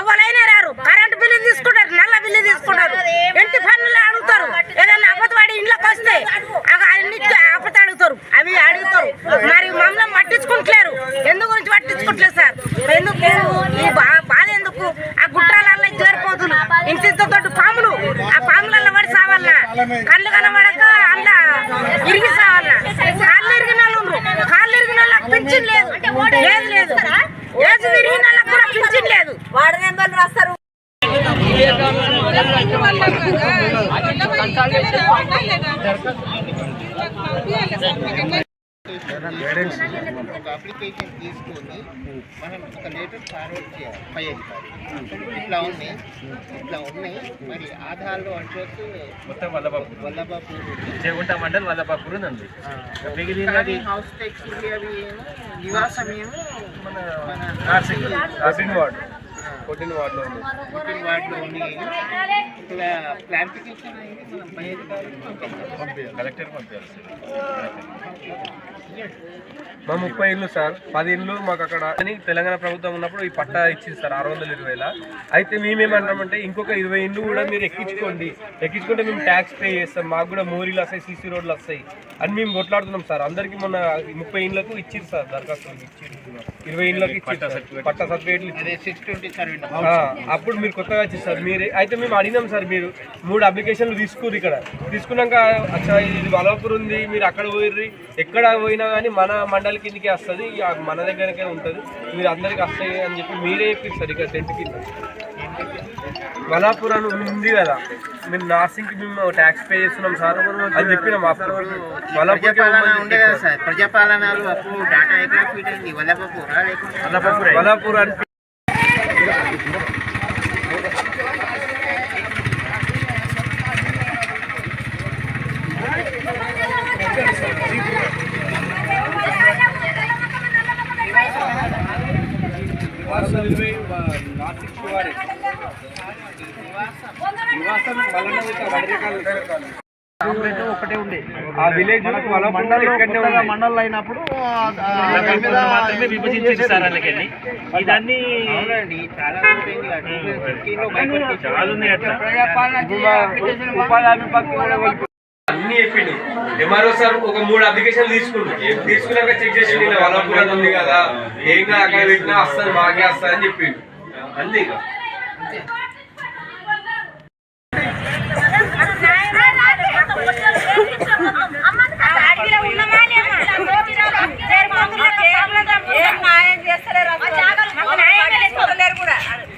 ఎవరైనా రారు. Current bill తీసుకుంటారు. నల్ల బిల్లు తీసుకుంటారు. ఇంటి పన్నులు అడుగుతారు. ఏదన్నా అబద్ధవాడి ఇంట్లోకి వస్తే అన్నిటి అడుగుతారు. అవి అడుగుతారు. మరి మమ్మల్ని పట్టించుకుంటలేరు. ఎందు గురించి పట్టించుకుంటలేదు సార్? ఎందుకు? ఈ బాధ ఎందుకు? ఆ గుట్రాలలో ఇంత ఇంటితో తోటి పాములు. ఆ పాములలో పడి సావాలన్నా కళ్ళు కనబడక అందులో ఇరిగి సావాలన్నా కాళ్ళు ఇరిగిన వాళ్ళు కాళ్ళు ఇరిగిన వాళ్ళకి పింఛన్ లేదు లేదు లేదు ఏజ్ తిరిగిన వాళ్ళకి కూడా పింఛన్ లేదు మెంబర్లు రాస్తారు. ఒక అప్లికేషన్ తీసుకొని మనం ఒక లెటర్ ఫార్వర్డ్ చేయాలి పై అధికారి ఇట్లా ఉన్నాయి ఇట్లా ఉన్నాయి మరి ఆధార్లో అడ్రస్ మొత్తం వల్లభాపూర్ ఉంది. చేగుంట మండల్ వల్లబాపూర్ ఉంది. మిగిలినది హౌస్ ట్యాక్స్ ఇవి అవి నివాసం ఏమో మన మన నార్సింగ్ నార్సింగ్ వార్డ్. కొట్టిన వార్డులో ఉంది. పుట్టిన వాటిలో ఉన్నాయి ఇట్లా క్లారిఫికేషన్ కలెక్టర్ పంపించాలి. మా ముప్పై ఇల్లు సార్. పది ఇల్లు మాకు అక్కడ అని తెలంగాణ ప్రభుత్వం ఉన్నప్పుడు ఈ పట్టా ఇచ్చింది సార్ ఆరు వందల ఇరవైలా అయితే మేమేమంటామంటే ఇంకొక ఇరవై ఇల్లు కూడా మీరు ఎక్కించుకోండి. ఎక్కించుకుంటే మేము ట్యాక్స్ పే చేస్తాం. మాకు కూడా మోరీలు వస్తాయి సీసీ రోడ్లు వస్తాయి అని మేము కొట్లాడుతున్నాం సార్. అందరికి మొన్న ముప్పై ఇళ్ళకు ఇచ్చింది సార్ దరఖాస్తు ఇరవై ఇళ్ళకి ఇచ్చింది పట్టా సర్టిఫికేట్లు అప్పుడు మీరు కొత్తగా వచ్చేసారు మీరే అయితే మేము అడిగినాం సార్ మీరు మూడు అప్లికేషన్లు తీసుకుర్రు ఇక్కడ. తీసుకున్నాక అచ్చా ఇది బలవపూర్ ఉంది మీరు అక్కడ పోయిర్రి. ఎక్కడ పోయినా కానీ మన మండలి కిందకి వస్తుంది మన దగ్గరకే ఉంటుంది. మీరు అందరికి వస్తాయి అని చెప్పి మీరే చెప్పారు సార్ ఇక్కడ టెంట్ కింద. బలాపూర్ అని ఉంది కదా మేము నార్సింగ్కి మేము ట్యాక్స్ పే చేస్తున్నాం సార్. అని చెప్పినాం అప్పుడు. ప్రజాపాలన ఉండే కదా అని ఒకటే ఉండే ఆ విలేజ్ మండలం ఉంది. అయినప్పుడు మాత్రమే విభజించింది సార్ అందుకని. ఇదన్నీ అవునండి చాలా రోజులు అయింది కదా. 2015 లో బైఫర్కేషన్ చాలా ఉన్నాయి అట్లా. ఉపాధి అన్ని చెప్పిండు. ఎంఆర్ఓ సార్ ఒక మూడు అప్లికేషన్ తీసుకున్నాడు. తీసుకున్నాక చెక్ చేసి నేను ఉంది కదా ఏం కాదు అక్కడ పెట్టినా వస్తుంది బాగా వస్తుంది అని చెప్పిండు. అంతే ఇక.